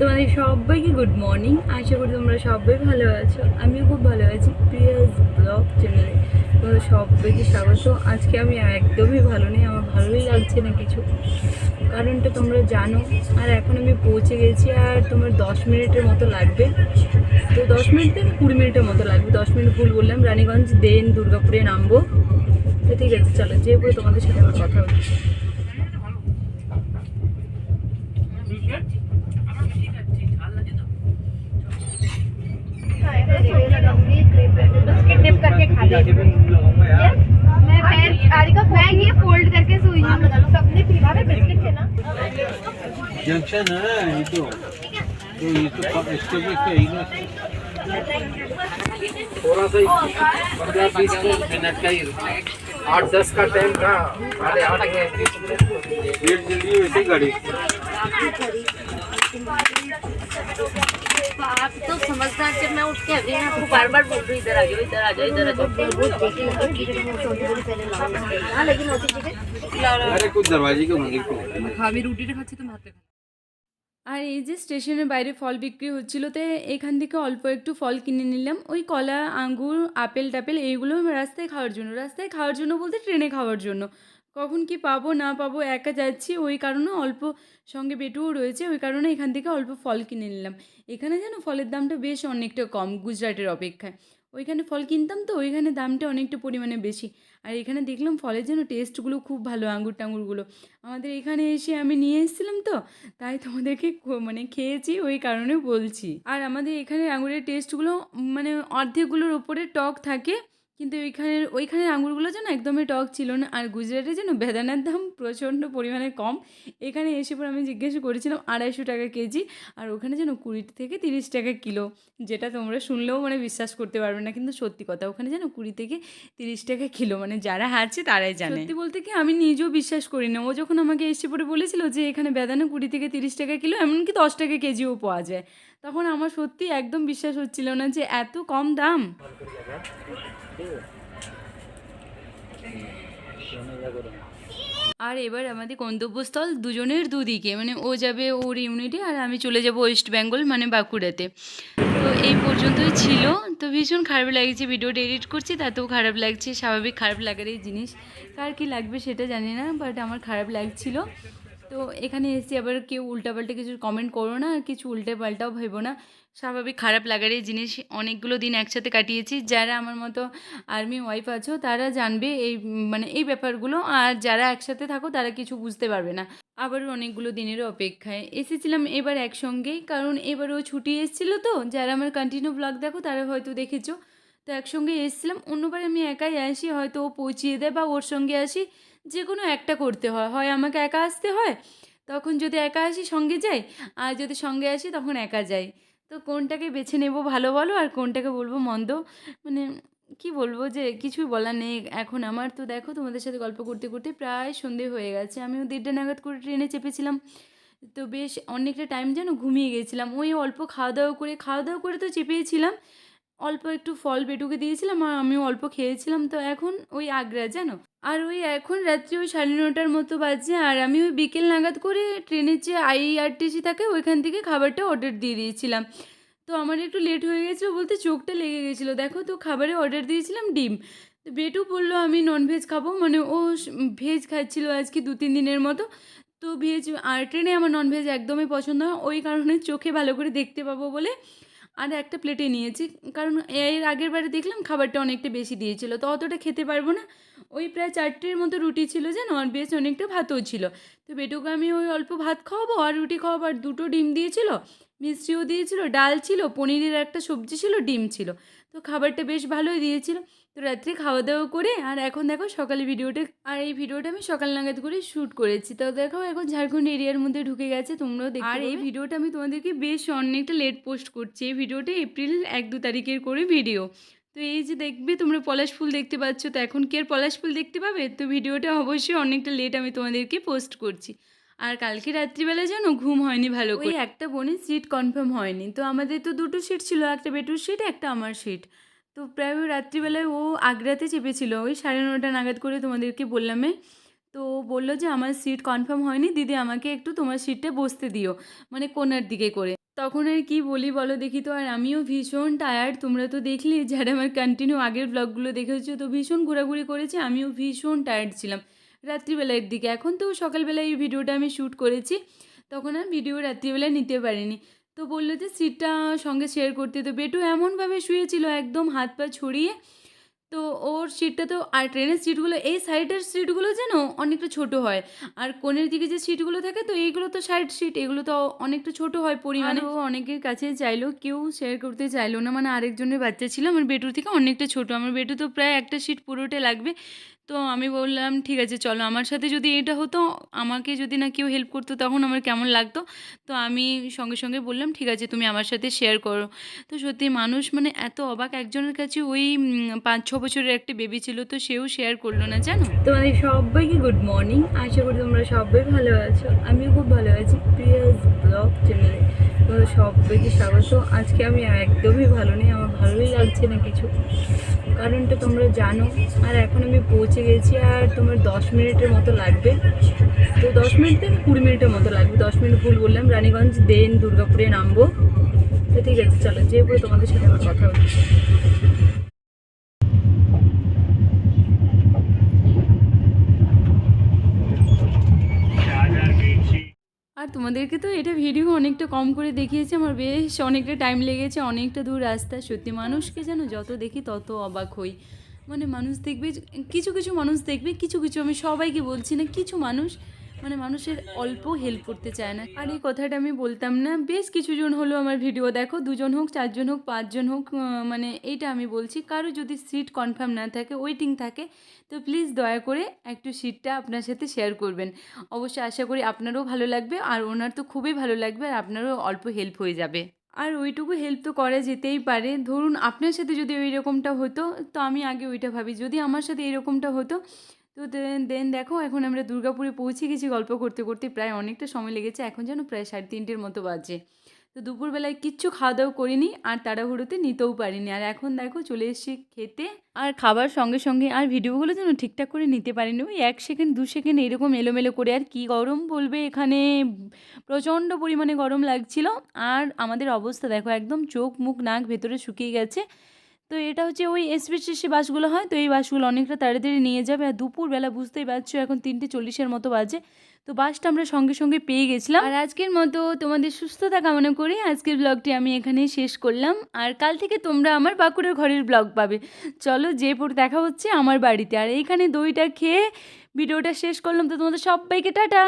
তোমাদের সবাইকে good morning আশা করি তোমরা সবাই ভালো আছো। আমিও খুব ভালো আছি। প্রিয়াস ব্লগ চ্যানেলে তোমাদের সবাইকে স্বাগত। আজকে আমি একদমই ভালো নেই, আমার ভালোই লাগছে না কিছু। কারণটা তোমরা জানো, আর এখন আমি পৌঁছে গেছি, আর তোমার দশ মিনিটের মতো লাগবে। তো দশ মিনিট থেকে কুড়ি মিনিটের মতো লাগবে। দশ মিনিট ভুল বললাম, রানীগঞ্জ, দেন দুর্গাপুরে নামবো। তো ঠিক আছে, চলো যেয়ে পরে তোমাদের সাথে আমার কথা হচ্ছে। बिस्किट डिप करके खा ले मैं पैर का मैं ये फोल्ड करके सोई हूँ सबने पीला है बिस्किट थे ना जंक्शन है ये तो तो ये तो स्टेशन पे ही ना थोड़ा सा ही पंद्रह बीस मिनट का ही आठ दस का टाइम था साढ़े आठ में लेट जल्दी वैसे गाड़ी आप तो समझदार जब मैं उठ के अभी मैं आपको बार बार बोल रही हूँ इधर आ जाओ इधर आ जाओ इधर आ जाओ लेकिन होती चीजें अरे कुछ दरवाजे के होंगे को খাবি রুটিটা খাচ্ছি তো ভাতে আর এই যে স্টেশনের বাইরে ফল বিক্রি হচ্ছিল তো এখান থেকে অল্প একটু ফল কিনে নিলাম ওই কলা আঙ্গুর আপেল টাপেল এইগুলো রাস্তায় খাওয়ার জন্য রাস্তায় খাওয়ার জন্য বলতে ট্রেনে খাওয়ার জন্য কখন কি পাবো, না পাবো, একা যাচ্ছি, ওই কারণে অল্প সঙ্গে বেটুও রয়েছে, ওই কারণে এখান থেকে অল্প ফল কিনে নিলাম। এখানে যেন ফলের দামটা বেশ অনেকটা কম গুজরাটের অপেক্ষায়। ওইখানে ফল কিনতাম তো, ওইখানে দামটা অনেকটা পরিমাণে বেশি। আর এখানে দেখলাম ফলের যেন টেস্টগুলো খুব ভালো আঙ্গুর টাঙ্গুরগুলো আমাদের এখানে এসে আমি নিয়ে এসেছিলাম তো, তাই তোমাদেরকে মানে খেয়েছি, ওই কারণে বলছি। আর আমাদের এখানে আঙুরের টেস্টগুলো মানে অর্ধেকগুলোর ওপরে টক থাকে কিন্তু ওইখানের ওইখানের আঙুরগুলো যেন একদমই টক ছিল না। আর গুজরাটে যেন বেদানার দাম প্রচণ্ড পরিমাণে কম। এখানে এসে পর আমি জিজ্ঞেস করেছিলাম আড়াইশো টাকা কেজি, আর ওখানে যেন কুড়ি থেকে তিরিশ টাকা কিলো, যেটা তোমরা শুনলেও মানে বিশ্বাস করতে পারবে না। কিন্তু সত্যি কথা, ওখানে যেন কুড়ি থেকে তিরিশ টাকা কিলো মানে যারা আছে তারাই জানে। সত্যি বলতে কি আমি নিজেও বিশ্বাস করি না ও যখন আমাকে এসে পরে বলেছিল যে এখানে বেদানা কুড়ি থেকে তিরিশ টাকা কিলো, এমনকি দশ টাকা কেজিও পাওয়া যায়। তখন আমার সত্যি একদম বিশ্বাস হচ্ছিল না যে এত কম দাম। আর এবার আমাদের গন্তব্যস্থল দুজনের দুদিকে মানে ও যাবে ওর ইউনিটে আর আমি চলে যাব ওয়েস্ট বেঙ্গল মানে বাঁকুড়াতে। তো এই পর্যন্তই ছিল। তো ভীষণ খারাপ লাগছে ভিডিওটা এডিট করছি, তাতেও খারাপ লাগছে, স্বাভাবিক খারাপ লাগারই জিনিস। কার কি লাগবে সেটা জানি না বাট আমার খারাপ লাগছিল। তো এখানে এসে আবার কেউ উল্টাপাল্টা কিছু কমেন্ট করো না, আর কিছু উল্টে পাল্টাও ভেবো না। স্বাভাবিক খারাপ লাগার এই জিনিস অনেকগুলো দিন একসাথে কাটিয়েছি। যারা আমার মতো আর্মি ওয়াইফ আছো, তারা জানবে এই মানে এই ব্যাপারগুলো। আর যারা একসাথে থাকো, তারা কিছু বুঝতে পারবে না। আবারও অনেকগুলো দিনের অপেক্ষায়। এসেছিলাম এবার একসঙ্গেই, কারণ এবারও ছুটি এসেছিল তো। যারা আমার কন্টিনিউ ব্লগ দেখো, তারা হয়তো দেখেছ। তো একসঙ্গে এসেছিলাম। অন্যবার আমি একাই আসি, হয়তো ও পৌঁছিয়ে দেয় বা ওর সঙ্গে আসি। যে কোনো একটা করতে হয়। হয় আমাকে একা আসতে হয়, তখন যদি একা আসি সঙ্গে যাই, আর যদি সঙ্গে আসি তখন একা যাই। তো কোনটাকে বেছে নেব ভালো বলো, আর কোনটাকে বলব মন্দ? মানে কি বলব যে কিছুই বলার নেই। এখন আমার তো দেখো তোমাদের সাথে গল্প করতে করতে প্রায় সন্ধে হয়ে গেছে। আমিও দেড়টা নাগাদ করে ট্রেনে চেপেছিলাম। তো বেশ অনেকটা টাইম যেন ঘুমিয়ে গেছিলাম। ওই অল্প খাওয়া দাওয়া করে খাওয়া দাওয়া করে তো চেপেছিলাম। অল্প একটু ফল বেটুকে দিয়েছিলাম, আর আমিও অল্প খেয়েছিলাম। তো এখন ওই আগ্রা, জানো? আর ওই এখন রাত্রি ওই সাড়ে নটার মতো বাজছে আর আমি ওই বিকেল নাগাদ করে ট্রেনের যে আইআরটিসি থাকে, ওইখান থেকে খাবারটা অর্ডার দিয়ে দিয়েছিলাম। তো আমার একটু লেট হয়ে গেছিল বলতে চোখটা লেগে গেছিল। দেখো তো খাবারে অর্ডার দিয়েছিলাম ডিম। তো বেটু বলল, আমি ননভেজ খাব। মানে ও ভেজ খাচ্ছিল আজকে দু তিন দিনের মতো। তো ভেজ আর ট্রেনে আমার ননভেজ একদমই পছন্দ হয় ওই কারণে চোখে ভালো করে দেখতে পাবো বলে আর একটা প্লেটে নিয়েছি। কারণ এর আগের বারে দেখলাম খাবারটা অনেকটা বেশি দিয়েছিল, তো অতটা খেতে পারব না। ওই প্রায় চারটের মতো রুটি ছিল যে নন বেশ অনেকটা ভাতও ছিল। তো বেটুকে আমি ওই অল্প ভাত খাওয়াবো আর রুটি খাওয়াবো। আর দুটো ডিম দিয়েছিল, মিষ্টিও দিয়েছিল, ডাল ছিল, পনিরের একটা সবজি ছিল, ডিম ছিল। তো খাবারটা বেশ ভালোই দিয়েছিল। তো রাত্রে খাওয়া দাওয়া করে আর এখন দেখো সকালে ভিডিওটা আর এই ভিডিওটা আমি সকাল নাগাদ করে শ্যুট করেছি। তো দেখো এখন ঝাড়খণ্ড এরিয়ার মধ্যে ঢুকে গেছে তোমরাও দেখো আর এই ভিডিওটা আমি তোমাদেরকে বেশ অনেকটা লেট পোস্ট করছি। এই ভিডিওটা এপ্রিল এক দু তারিখের করে ভিডিও তো এই যে দেখবে তোমরা পলাশ ফুল দেখতে পাচ্ছ তো এখন কি আর পলাশ ফুল দেখতে পাবে? তো ভিডিওটা অবশ্যই অনেকটা লেট আমি তোমাদেরকে পোস্ট করছি। আর কালকে রাত্রিবেলা যেন ঘুম হয়নি ভালো করে। ওই একটা বোনের সিট কনফার্ম হয়নি। তো আমাদের তো দুটো সিট ছিল একটা বেটুর সিট একটা আমার সিট তো প্রায় রাত্রিবেলায় ও আগ্রাতে চেপেছিল। ওই সাড়ে নটা নাগাদ করে তোমাদেরকে বললামে। তো বলল যে, আমার সিট কনফার্ম হয়নি। দিদি, আমাকে একটু তোমার সিটটা বসতে দিও মানে কোনার দিকে করে। তখন আর কি বলি বলো দেখি তো, আর আমিও ভীষণ টায়ার্ড তোমরা তো দেখলে, যারা আমার কন্টিনিউ আগের ব্লগগুলো দেখেছ তো ভীষণ ঘোরাঘুরি করেছি, আমিও ভীষণ টায়ার্ড ছিলাম রাত্রিবেলার দিকে। এখন তো সকালবেলায় এই ভিডিওটা আমি শ্যুট করেছি, তখন আর ভিডিও রাত্রিবেলায় নিতে পারিনি। তো বলল যে সিটটা সঙ্গে শেয়ার করতে তো বেটু এমনভাবে শুয়েছিল, একদম হাত পা ছড়িয়ে। তো ওর সিটটা তো, আর ট্রেনের সিটগুলো, এই সাইডের সিটগুলো যেন অনেকটা ছোট হয়। আর কোণের দিকে যে সিটগুলো থাকে তো, এইগুলো তো সাইড সিট এগুলো তো অনেকটা ছোট হয় পরিমাণে। ও অনেকের কাছে চাইলো, কেউ শেয়ার করতে চাইলো না। মানে আরেকজনের বাচ্চা ছিল, আমার বেটুর থেকে অনেকটা ছোট। আমার বেটু তো প্রায় একটা সিট পুরোটা লাগবে। তো আমি বললাম, ঠিক আছে, চলো। আমার সাথে যদি এটা হতো, আমাকে যদি না কেউ হেল্প করতো, তখন আমার কেমন লাগতো? তো আমি সঙ্গে সঙ্গে বললাম, ঠিক আছে, তুমি আমার সাথে শেয়ার করো। তো সত্যি মানুষ মানে এত অবাক। একজনের কাছে ওই পাঁচ, ছ বছরের একটা বেবি ছিল, তো সেও শেয়ার করল না, জানো? তোমাদের সবাইকে গুড মর্নিং আশা করি তোমরা সবাই ভালো আছো। আমিও খুব ভালো আছি। প্রিয়াস ব্লগ চ্যানেলে তোমাদের সবাইকে স্বাগত। আজকে আমি একদমই ভালো নেই, আমার ভালোই লাগছে না কিছু। কারণটা তোমরা জানো, আর এখন আমি পৌঁছে গেছি, আর তোমার দশ মিনিটের মতো লাগবে। তো দশ মিনিট থেকে কুড়ি মিনিটের মতো লাগবে, দশ মিনিট ভুল বললাম, রানীগঞ্জ, দেন দুর্গাপুরে নামবো। তো ঠিক আছে, চলো, যেয়ে পরে তোমাদের সাথে আমার কথা হচ্ছে আর তোমাদেরকে তো এটা ভিডিও অনেকটা কম করে দেখিয়েছে, আমার বেশ অনেকটা টাইম লেগেছে, অনেকটা দূর রাস্তা। সত্যি মানুষকে যেন যত দেখি তত অবাক হই। মানে মানুষ দেখবে, কিছু কিছু মানুষ দেখবে, কিছু কিছু আমি সবাইকে বলছি না, কিছু মানুষ মানে মানুষের অল্প হেল্প করতে চায় না। আর এই কথাটা আমি বলতাম না, বেশ কিছুজন হলো আমার ভিডিও দেখো, দুজন হোক, চারজন হোক, পাঁচজন হোক মানে এইটা আমি বলছি, কারও যদি সিট কনফার্ম না থাকে ওয়েটিং থাকে, তো প্লিজ দয়া করে একটু সিটটা আপনার সাথে শেয়ার করবেন। অবশ্যই আশা করি আপনারও ভালো লাগবে, আর ওনার তো খুবই ভালো লাগবে, আর আপনারও অল্প হেল্প হয়ে যাবে। আর ওইটুকু হেল্প তো করা যেতেই পারে। ধরুন আপনার সাথে যদি ওই রকমটা হতো, তো আমি আগে ওইটা ভাবি। যদি আমার সাথে এরকমটা হতো তো দেন দেন দেখো এখন আমরা দুর্গাপুরে পৌঁছে গেছি গল্প করতে করতে, প্রায় অনেকটা সময় লেগেছে, এখন যেন প্রায় সাড়ে তিনটের মতো বাজে। তো দুপুরবেলায় কিচ্ছু খাওয়া দাওয়া করিনি, আর তাড়াহুড়োতে নিতেও পারিনি। আর এখন দেখো চলে এসেছি খেতে, আর খাবার সঙ্গে সঙ্গে আর ভিডিওগুলো যেন ঠিকঠাক করে নিতে পারিনি। ওই এক সেকেন্ড, দু সেকেন্ড এরকম এলোমেলো করে, আর কি গরম বলবে এখানে? প্রচণ্ড পরিমাণে গরম লাগছিল, আর আমাদের অবস্থা দেখো একদম চোখ মুখ নাক ভেতরে শুকিয়ে গেছে। তো এটা হচ্ছে ওই এসপিএসসি বাসগুলো হয়, তো এই বাসগুলো অনেকটা তাড়াতাড়ি নিয়ে যাবে। আর দুপুরবেলা বুঝতেই পারছ, এখন তিনটে চল্লিশের মতো বাজে। তো বাসটা আমরা সঙ্গে সঙ্গে পেয়ে গেছিলাম। আর আজকের মতো তোমাদের সুস্থতা কামনা করি। আজকের ব্লগটি আমি এখানেই শেষ করলাম। আর কাল থেকে তোমরা আমার বাঁকুড়ার ঘরের ব্লগ পাবে। চলো যে পর দেখা হচ্ছে আমার বাড়িতে। আর এইখানে দইটা খেয়ে ভিডিওটা শেষ করলাম। তো তোমাদের সবাইকে টাটা!